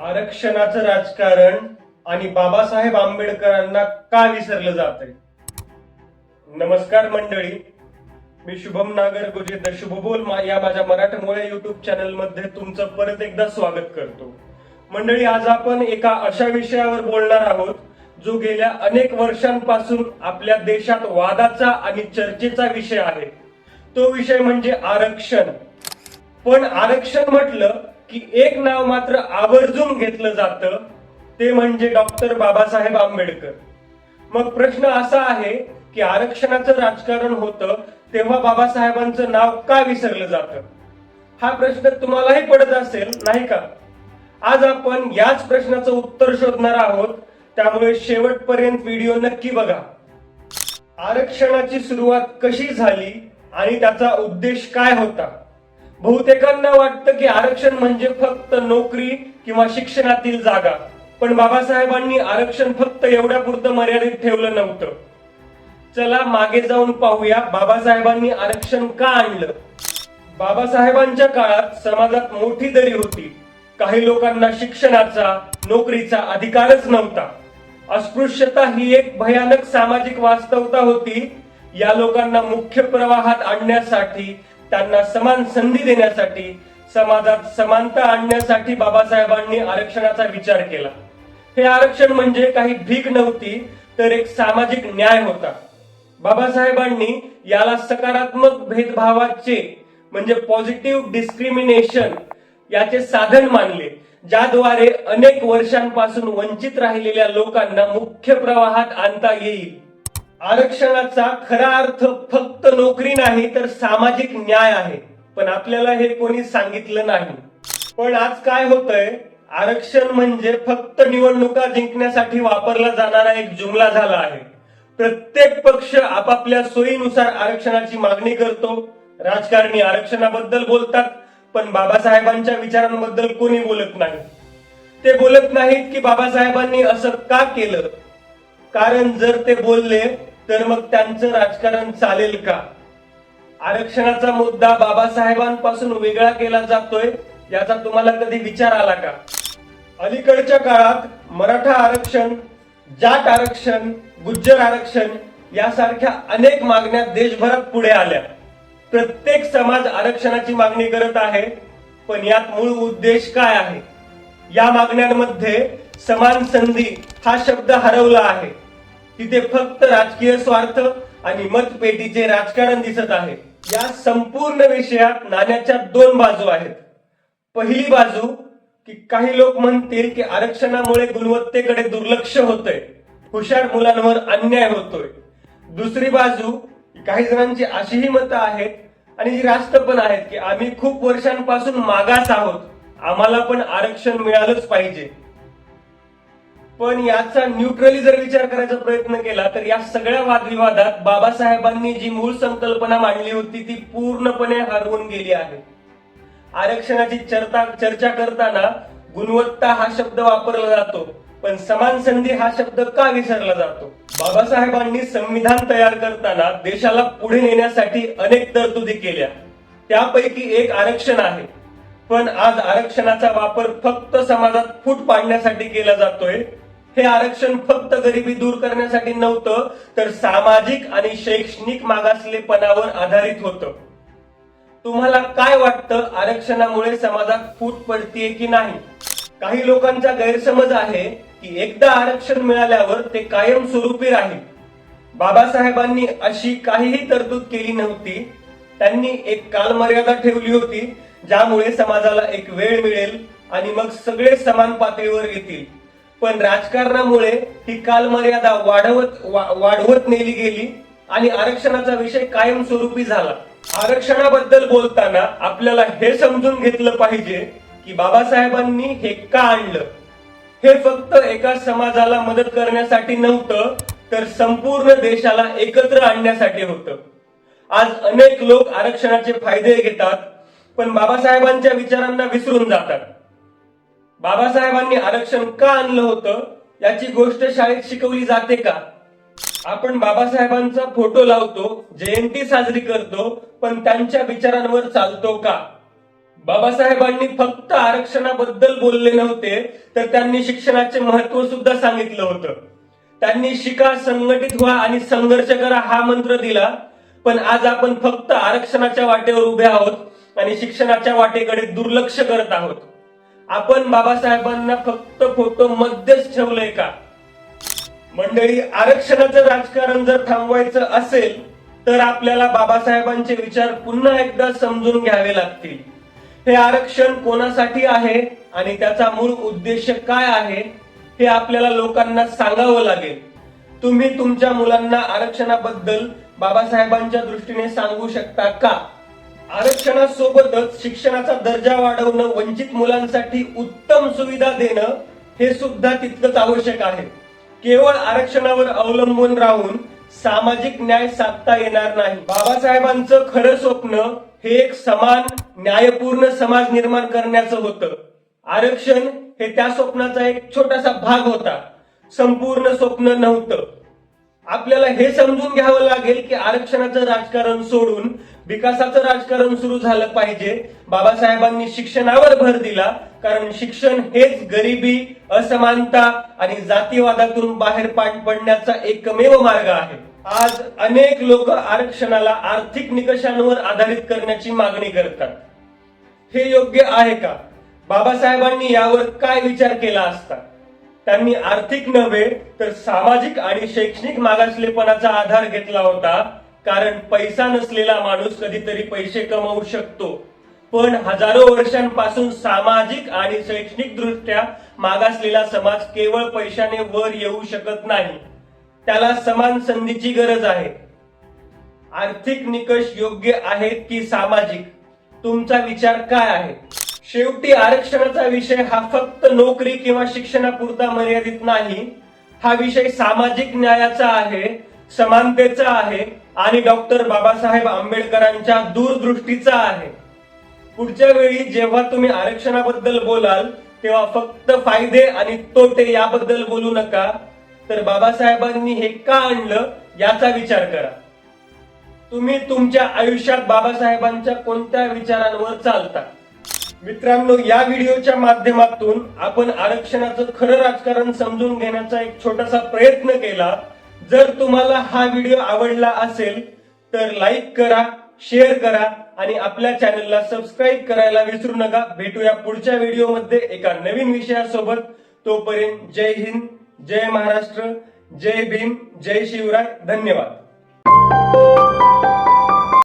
आरक्षणाचं राजकारण आणि बाबासाहेब आंबेडकरांना का विसरलं जात नमस्कार मंडळी. मी शुभम नागर गुजेंद्र शुभबोल मा- या माझ्या मराठमोळ्या युट्यूब चॅनलमध्ये तुमचं परत एकदा स्वागत करतो. मंडळी आज आपण एका अशा विषयावर बोलणार आहोत जो गेल्या अनेक वर्षांपासून आपल्या देशात वादाचा आणि चर्चेचा विषय आहे. तो विषय म्हणजे आरक्षण. पण आरक्षण म्हटलं की एक नाव मात्र आवर्जून घेतलं जातं ते म्हणजे डॉक्टर बाबासाहेब आंबेडकर. मग प्रश्न असा आहे की आरक्षणाचं राजकारण होतं तेव्हा बाबासाहेबांचं नाव का विसरलं जातं? हा प्रश्न तुम्हालाही पडत असेल नाही का? आज आपण याच प्रश्नाचं उत्तर शोधणार आहोत त्यामुळे शेवटपर्यंत व्हिडिओ नक्की बघा. आरक्षणाची सुरुवात कशी झाली आणि त्याचा उद्देश काय होता? बहुतेकांना वाटतं की आरक्षण म्हणजे फक्त नोकरी किंवा शिक्षणातील जागा. पण बाबासाहेबांनी आरक्षण फक्त एवढ्या पुरतं मर्यादित ठेवलं नव्हतं. चला मागे जाऊन पाहूया बाबासाहेबांनी आरक्षण का आणलं. बाबासाहेबांच्या काळात समाजात मोठी दरी होती. काही लोकांना शिक्षणाचा नोकरीचा अधिकारच नव्हता. अस्पृश्यता ही एक भयानक सामाजिक वास्तवता होती. या लोकांना मुख्य प्रवाहात आणण्यासाठी त्यांना समान संधी देण्यासाठी समाजात समानता आणण्यासाठी बाबासाहेबांनी आरक्षणाचा विचार केला. हे आरक्षण म्हणजे काही भीक नव्हती तर एक सामाजिक न्याय होता. बाबासाहेबांनी याला सकारात्मक भेदभावाचे म्हणजे पॉझिटिव्ह डिस्क्रिमिनेशन याचे साधन मानले ज्याद्वारे अनेक वर्षांपासून वंचित राहिलेल्या लोकांना मुख्य प्रवाहात आणता येईल. आरक्षणाचा खरा अर्थ फक्त नोकरी नाही तर सामाजिक न्याय आहे. पण आपल्याला हे कोणी सांगितलं नाही. पण आज काय होतंय? आरक्षण म्हणजे फक्त निवडणुका जिंकण्यासाठी वापरला जाणारा एक जुमला झाला आहे. प्रत्येक पक्ष आपापल्या सोयीनुसार आरक्षणाची मागणी करतो. राजकारणी आरक्षणाबद्दल बोलतात पण बाबासाहेबांच्या विचारांबद्दल कोणी बोलत नाही. ते बोलत नाहीत की बाबासाहेबांनी असं का केलं? कारण जर ते बोलले तर मग त्यांचं राजकारण चालेल का? आरक्षणाचा मुद्दा बाबासाहेबांपासून वेगळा केला जातोय याचा तुम्हाला कधी विचार आला का? अलीकडच्या काळात मराठा आरक्षण जाट आरक्षण गुज्जर आरक्षण यासारख्या अनेक मागण्या देशभरात पुढे आल्या. प्रत्येक समाज आरक्षणाची मागणी करत आहे पण यात मूळ उद्देश काय आहे? या मागण्यांमध्ये समान संधी हा शब्द हरवला आहे. तिथे फक्त राजकीय स्वार्थ आणि मतपेटीचे राजकारण दिसत आहे. या संपूर्ण विषयात नाण्याच्या दोन बाजू आहेत. पहिली बाजू की काही लोक म्हणतील की आरक्षणामुळे गुणवत्तेकडे दुर्लक्ष होतंय. हुशार मुलांवर अन्याय होतोय. दुसरी बाजू काही जणांची अशीही मतं आहेत आणि जी रास्त पण आहेत की आम्ही खूप वर्षांपासून मागास आहोत. आम्हाला पण आरक्षण मिळालंच पाहिजे. पण याचा न्यूट्रली जर विचार करायचा प्रयत्न केला तर या सगळ्या वादविवादात बाबासाहेबांनी जी मूळ संकल्पना मांडली होती ती पूर्णपणे हरवून गेली आहे. आरक्षणाची चर्चा चर्चा करताना गुणवत्ता हा शब्द वापरला जातो पण समान संधी हा शब्द का विसरला जातो? बाबासाहेबांनी संविधान तयार करताना देशाला पुढे नेण्यासाठी अनेक तरतुदी केल्या. त्यापैकी एक आरक्षण आहे. पण आज आरक्षणाचा वापर फक्त समाजात फूट पाडण्यासाठी केला जातोय. हे आरक्षण फक्त गरिबी दूर करण्यासाठी नव्हतं तर सामाजिक आणि शैक्षणिक मागासलेपणावर आधारित होतं. तुम्हाला काय वाटतं आरक्षणामुळे समाजात फूट पडतीये की नाही? काही लोकांचा गैरसमज आहे की एकदा आरक्षण मिळाल्यावर ते कायम स्वरूपी राहील. बाबासाहेबांनी अशी काहीही तरतूद केली नव्हती. त्यांनी एक कालमर्यादा ठेवली होती ज्यामुळे समाजाला एक वेळ मिळेल आणि मग सगळे समान पातळीवर येतील. पण राजकारणामुळे ही कालमर्यादा वाढवत वा- वाढवत नेली गेली आणि आरक्षणाचा विषय कायमस्वरूपी झाला. आरक्षणाबद्दल बोलताना आपल्याला हे समजून घेतलं पाहिजे की बाबासाहेबांनी हे का आणलं? हे फक्त एका समाजाला मदत करण्यासाठी नव्हतं तर संपूर्ण देशाला एकत्र आणण्यासाठी होतं. आज अनेक लोक आरक्षणाचे फायदे घेतात पण बाबासाहेबांच्या विचारांना विसरून जातात. बाबासाहेबांनी आरक्षण का आणलं होतं? याची गोष्ट शाळेत शिकवली जाते का? आपण बाबासाहेबांचा फोटो लावतो जयंती साजरी करतो पण त्यांच्या विचारांवर चालतो का? बाबासाहेबांनी फक्त आरक्षणाबद्दल बोलले नव्हते तर त्यांनी शिक्षणाचे महत्त्व सुद्धा सांगितलं होतं. त्यांनी शिका संघटित व्हा आणि संघर्ष करा हा मंत्र दिला पण आज आपण फक्त आरक्षणाच्या वाटेवर उभे आहोत आणि शिक्षणाच्या वाटेकडे दुर्लक्ष करत आहोत. आपण बाबासाहेबांना फक्त फोटो मध्येच ठेवलंय का? मंडळी आरक्षणाचं राजकारण जर थांबवायचं असेल तर आपल्याला बाबासाहेबांचे विचार पुन्हा एकदा समजून घ्यावे लागतील. हे आरक्षण कोणासाठी आहे आणि त्याचा मूळ उद्देश काय आहे हे आपल्याला लोकांना सांगावं लागेल. तुम्ही तुमच्या मुलांना आरक्षणाबद्दल बाबासाहेबांच्या दृष्टीने सांगू शकता का? आरक्षणासोबतच शिक्षणाचा दर्जा वाढवणं वंचित मुलांसाठी उत्तम सुविधा देणं हे सुद्धा तितकंच आवश्यक आहे. केवळ आरक्षणावर अवलंबून राहून सामाजिक न्याय साधता येणार नाही. बाबासाहेबांचं खरं स्वप्न हे एक समान न्यायपूर्ण समाज निर्माण करण्याचं होतं. आरक्षण हे त्या स्वप्नाचा एक छोटासा भाग होता. संपूर्ण स्वप्न नव्हतं. आपल्याला हे समजून घ्यावं लागेल की आरक्षणाचं राजकारण सोडून विकासाचं राजकारण सुरू झालं पाहिजे. बाबासाहेबांनी शिक्षणावर भर दिला कारण शिक्षण हेच गरिबी असमानता आणि जातीवादातून बाहेर पाठ पडण्याचा एकमेव मार्ग आहे. आज अनेक लोक आरक्षणाला आर्थिक निकषांवर आधारित करण्याची मागणी करतात. हे योग्य आहे का? बाबासाहेबांनी यावर काय विचार केला असता? त्यांनी आर्थिक नव्हे तर सामाजिक आणि शैक्षणिक मागासलेपणाचा आधार घेतला होता. कारण पैसा नसलेला माणूस कधीतरी पैसे कमवू शकतो. पण हजारो वर्षांपासून सामाजिक आणि शैक्षणिक दृष्ट्या मागासलेला समाज केवळ पैशाने वर येऊ शकत नाही. त्याला समान संधीची गरज आहे. आर्थिक निकष योग्य आहेत की सामाजिक? तुमचा विचार काय आहे? शेवटी आरक्षणाचा विषय हा फक्त नोकरी किंवा शिक्षणापुरता मर्यादित नाही. हा विषय सामाजिक न्यायाचा आहे. समानतेचा आहे आणि डॉक्टर बाबासाहेब आंबेडकरांच्या दूरदृष्टीचा आहे. पुढच्या वेळी जेव्हा तुम्ही आरक्षणाबद्दल बोलाल तेव्हा फक्त फायदे आणि तोटे याबद्दल बोलू नका. तर बाबासाहेबांनी हे का आणलं याचा विचार करा. तुम्ही तुमच्या आयुष्यात बाबासाहेबांच्या कोणत्या विचारांवर चालता? मित्रांनो या व्हिडिओच्या माध्यमातून आपण आरक्षणाचं खरं राजकारण समजून घेण्याचा एक छोटासा प्रयत्न केला. जर तुम्हाला हा व्हिडिओ आवडला असेल तर लाईक करा शेअर करा आणि आपल्या चॅनलला सबस्क्राईब करायला विसरू नका. भेटूया पुढच्या व्हिडिओमध्ये एका नवीन विषयासोबत. तोपर्यंत जय हिंद जय महाराष्ट्र जय भीम जय शिवराय. धन्यवाद.